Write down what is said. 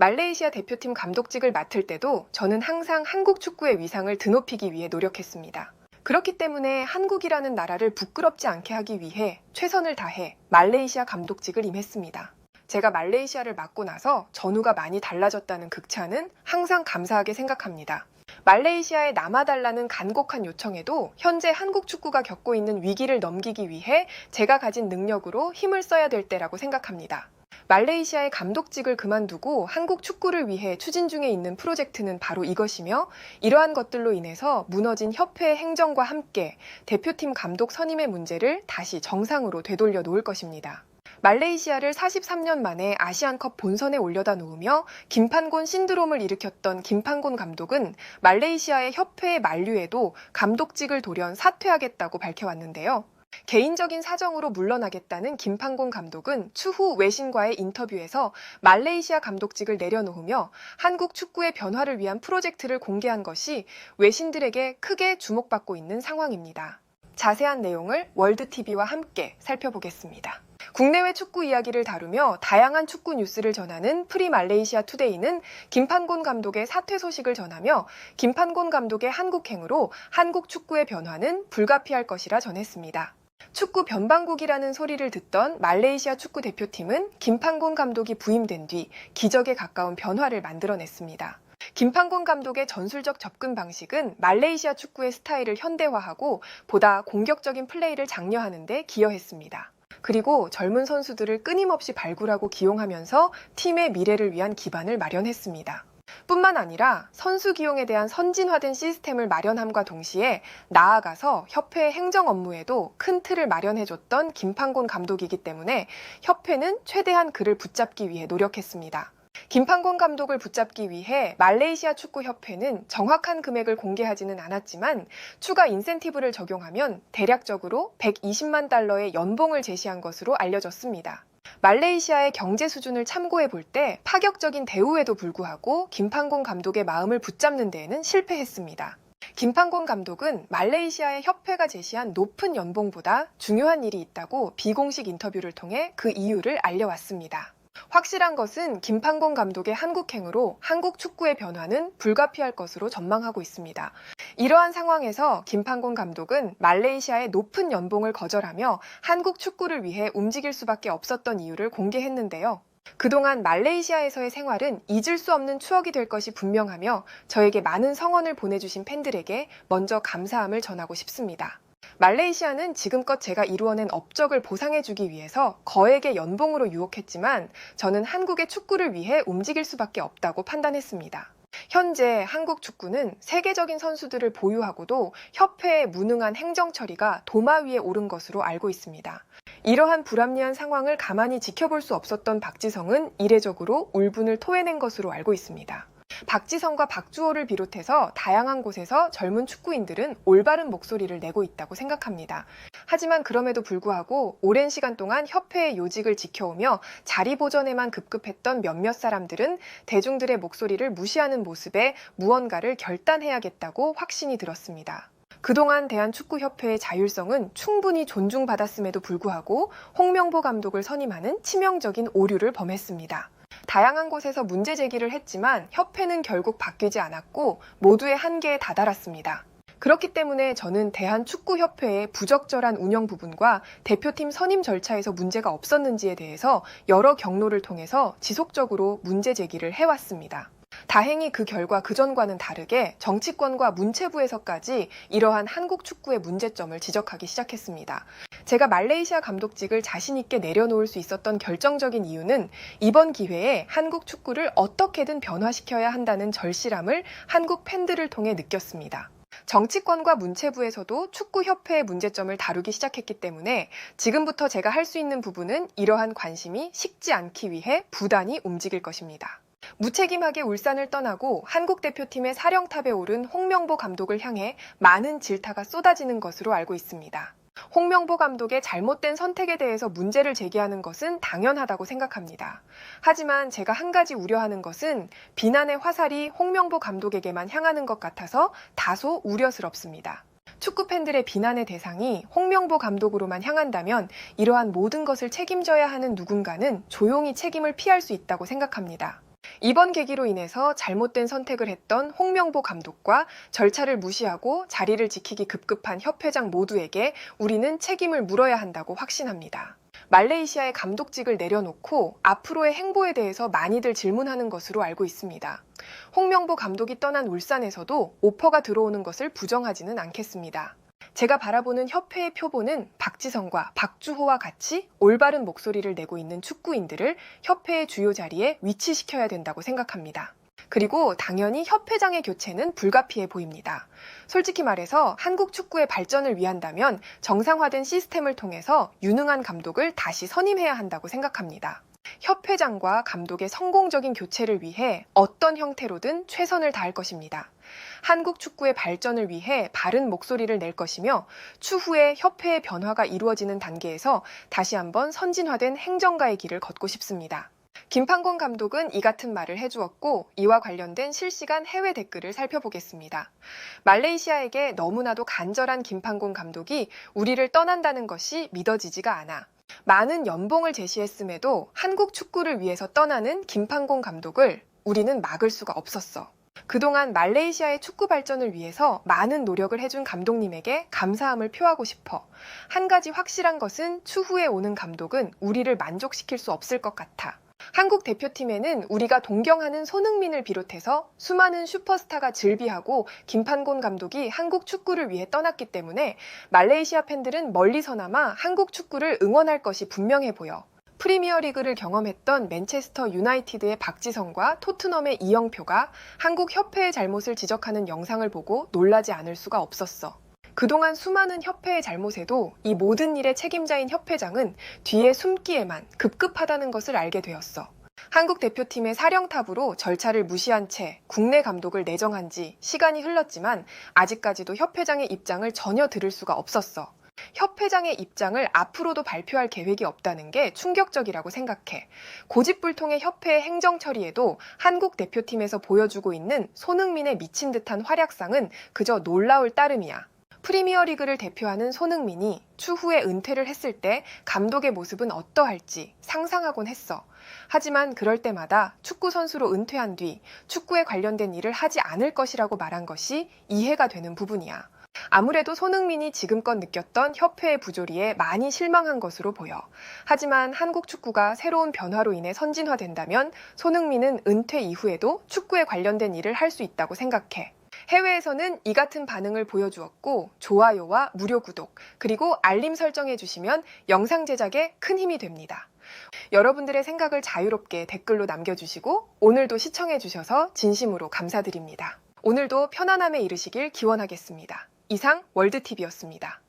말레이시아 대표팀 감독직을 맡을 때도 저는 항상 한국 축구의 위상을 드높이기 위해 노력했습니다. 그렇기 때문에 한국이라는 나라를 부끄럽지 않게 하기 위해 최선을 다해 말레이시아 감독직을 임했습니다. 제가 말레이시아를 맡고 나서 전후가 많이 달라졌다는 극찬은 항상 감사하게 생각합니다. 말레이시아에 남아달라는 간곡한 요청에도 현재 한국 축구가 겪고 있는 위기를 넘기기 위해 제가 가진 능력으로 힘을 써야 될 때라고 생각합니다. 말레이시아의 감독직을 그만두고 한국 축구를 위해 추진 중에 있는 프로젝트는 바로 이것이며 이러한 것들로 인해서 무너진 협회의 행정과 함께 대표팀 감독 선임의 문제를 다시 정상으로 되돌려 놓을 것입니다. 말레이시아를 43년 만에 아시안컵 본선에 올려다 놓으며 김판곤 신드롬을 일으켰던 김판곤 감독은 말레이시아의 협회의 만류에도 감독직을 돌연 사퇴하겠다고 밝혀왔는데요. 개인적인 사정으로 물러나겠다는 김판곤 감독은 추후 외신과의 인터뷰에서 말레이시아 감독직을 내려놓으며 한국 축구의 변화를 위한 프로젝트를 공개한 것이 외신들에게 크게 주목받고 있는 상황입니다. 자세한 내용을 월드TV와 함께 살펴보겠습니다. 국내외 축구 이야기를 다루며 다양한 축구 뉴스를 전하는 프리 말레이시아 투데이는 김판곤 감독의 사퇴 소식을 전하며 김판곤 감독의 한국행으로 한국 축구의 변화는 불가피할 것이라 전했습니다. 축구 변방국이라는 소리를 듣던 말레이시아 축구 대표팀은 김판곤 감독이 부임된 뒤 기적에 가까운 변화를 만들어냈습니다. 김판곤 감독의 전술적 접근 방식은 말레이시아 축구의 스타일을 현대화하고 보다 공격적인 플레이를 장려하는 데 기여했습니다. 그리고 젊은 선수들을 끊임없이 발굴하고 기용하면서 팀의 미래를 위한 기반을 마련했습니다. 뿐만 아니라 선수 기용에 대한 선진화된 시스템을 마련함과 동시에 나아가서 협회의 행정 업무에도 큰 틀을 마련해줬던 김판곤 감독이기 때문에 협회는 최대한 그를 붙잡기 위해 노력했습니다. 김판곤 감독을 붙잡기 위해 말레이시아 축구협회는 정확한 금액을 공개하지는 않았지만 추가 인센티브를 적용하면 대략적으로 120만 달러의 연봉을 제시한 것으로 알려졌습니다. 말레이시아의 경제 수준을 참고해 볼 때 파격적인 대우에도 불구하고 김판곤 감독의 마음을 붙잡는 데에는 실패했습니다. 김판곤 감독은 말레이시아의 협회가 제시한 높은 연봉보다 중요한 일이 있다고 비공식 인터뷰를 통해 그 이유를 알려왔습니다. 확실한 것은 김판곤 감독의 한국행으로 한국 축구의 변화는 불가피할 것으로 전망하고 있습니다. 이러한 상황에서 김판곤 감독은 말레이시아의 높은 연봉을 거절하며 한국 축구를 위해 움직일 수밖에 없었던 이유를 공개했는데요. 그동안 말레이시아에서의 생활은 잊을 수 없는 추억이 될 것이 분명하며 저에게 많은 성원을 보내주신 팬들에게 먼저 감사함을 전하고 싶습니다. 말레이시아는 지금껏 제가 이루어낸 업적을 보상해주기 위해서 거액의 연봉으로 유혹했지만 저는 한국의 축구를 위해 움직일 수밖에 없다고 판단했습니다. 현재 한국 축구는 세계적인 선수들을 보유하고도 협회의 무능한 행정 처리가 도마 위에 오른 것으로 알고 있습니다. 이러한 불합리한 상황을 가만히 지켜볼 수 없었던 박지성은 이례적으로 울분을 토해낸 것으로 알고 있습니다. 박지성과 박주호를 비롯해서 다양한 곳에서 젊은 축구인들은 올바른 목소리를 내고 있다고 생각합니다. 하지만 그럼에도 불구하고 오랜 시간 동안 협회의 요직을 지켜오며 자리 보전에만 급급했던 몇몇 사람들은 대중들의 목소리를 무시하는 모습에 무언가를 결단해야겠다고 확신이 들었습니다. 그동안 대한축구협회의 자율성은 충분히 존중받았음에도 불구하고 홍명보 감독을 선임하는 치명적인 오류를 범했습니다. 다양한 곳에서 문제 제기를 했지만 협회는 결국 바뀌지 않았고 모두의 한계에 다다랐습니다. 그렇기 때문에 저는 대한축구협회의 부적절한 운영 부분과 대표팀 선임 절차에서 문제가 없었는지에 대해서 여러 경로를 통해서 지속적으로 문제 제기를 해왔습니다. 다행히 그 결과 그전과는 다르게 정치권과 문체부에서까지 이러한 한국 축구의 문제점을 지적하기 시작했습니다. 제가 말레이시아 감독직을 자신있게 내려놓을 수 있었던 결정적인 이유는 이번 기회에 한국 축구를 어떻게든 변화시켜야 한다는 절실함을 한국 팬들을 통해 느꼈습니다. 정치권과 문체부에서도 축구협회의 문제점을 다루기 시작했기 때문에 지금부터 제가 할 수 있는 부분은 이러한 관심이 식지 않기 위해 부단히 움직일 것입니다. 무책임하게 울산을 떠나고 한국 대표팀의 사령탑에 오른 홍명보 감독을 향해 많은 질타가 쏟아지는 것으로 알고 있습니다. 홍명보 감독의 잘못된 선택에 대해서 문제를 제기하는 것은 당연하다고 생각합니다. 하지만 제가 한 가지 우려하는 것은 비난의 화살이 홍명보 감독에게만 향하는 것 같아서 다소 우려스럽습니다. 축구 팬들의 비난의 대상이 홍명보 감독으로만 향한다면 이러한 모든 것을 책임져야 하는 누군가는 조용히 책임을 피할 수 있다고 생각합니다. 이번 계기로 인해서 잘못된 선택을 했던 홍명보 감독과 절차를 무시하고 자리를 지키기 급급한 협회장 모두에게 우리는 책임을 물어야 한다고 확신합니다. 말레이시아의 감독직을 내려놓고 앞으로의 행보에 대해서 많이들 질문하는 것으로 알고 있습니다. 홍명보 감독이 떠난 울산에서도 오퍼가 들어오는 것을 부정하지는 않겠습니다. 제가 바라보는 협회의 표본은 박지성과 박주호와 같이 올바른 목소리를 내고 있는 축구인들을 협회의 주요 자리에 위치시켜야 된다고 생각합니다. 그리고 당연히 협회장의 교체는 불가피해 보입니다. 솔직히 말해서 한국 축구의 발전을 위한다면 정상화된 시스템을 통해서 유능한 감독을 다시 선임해야 한다고 생각합니다. 협회장과 감독의 성공적인 교체를 위해 어떤 형태로든 최선을 다할 것입니다. 한국 축구의 발전을 위해 바른 목소리를 낼 것이며 추후에 협회의 변화가 이루어지는 단계에서 다시 한번 선진화된 행정가의 길을 걷고 싶습니다. 김판곤 감독은 이 같은 말을 해주었고 이와 관련된 실시간 해외 댓글을 살펴보겠습니다. 말레이시아에게 너무나도 간절한 김판곤 감독이 우리를 떠난다는 것이 믿어지지가 않아. 많은 연봉을 제시했음에도 한국 축구를 위해서 떠나는 김판곤 감독을 우리는 막을 수가 없었어. 그동안 말레이시아의 축구 발전을 위해서 많은 노력을 해준 감독님에게 감사함을 표하고 싶어. 한 가지 확실한 것은 추후에 오는 감독은 우리를 만족시킬 수 없을 것 같아. 한국 대표팀에는 우리가 동경하는 손흥민을 비롯해서 수많은 슈퍼스타가 즐비하고 김판곤 감독이 한국 축구를 위해 떠났기 때문에 말레이시아 팬들은 멀리서나마 한국 축구를 응원할 것이 분명해 보여. 프리미어 리그를 경험했던 맨체스터 유나이티드의 박지성과 토트넘의 이영표가 한국 협회의 잘못을 지적하는 영상을 보고 놀라지 않을 수가 없었어. 그동안 수많은 협회의 잘못에도 이 모든 일의 책임자인 협회장은 뒤에 숨기에만 급급하다는 것을 알게 되었어. 한국 대표팀의 사령탑으로 절차를 무시한 채 국내 감독을 내정한 지 시간이 흘렀지만 아직까지도 협회장의 입장을 전혀 들을 수가 없었어. 협 회장의 입장을 앞으로도 발표할 계획이 없다는 게 충격적이라고 생각해. 고집불통의 협회의 행정 처리에도 한국 대표팀에서 보여주고 있는 손흥민의 미친 듯한 활약상은 그저 놀라울 따름이야. 프리미어 리그를 대표하는 손흥민이 추후에 은퇴를 했을 때 감독의 모습은 어떠할지 상상하곤 했어. 하지만 그럴 때마다 축구 선수로 은퇴한 뒤 축구에 관련된 일을 하지 않을 것이라고 말한 것이 이해가 되는 부분이야. 아무래도 손흥민이 지금껏 느꼈던 협회의 부조리에 많이 실망한 것으로 보여. 하지만 한국 축구가 새로운 변화로 인해 선진화된다면 손흥민은 은퇴 이후에도 축구에 관련된 일을 할 수 있다고 생각해. 해외에서는 이 같은 반응을 보여주었고 좋아요와 무료 구독 그리고 알림 설정해 주시면 영상 제작에 큰 힘이 됩니다. 여러분들의 생각을 자유롭게 댓글로 남겨주시고 오늘도 시청해 주셔서 진심으로 감사드립니다. 오늘도 편안함에 이르시길 기원하겠습니다. 이상 월드TV였습니다.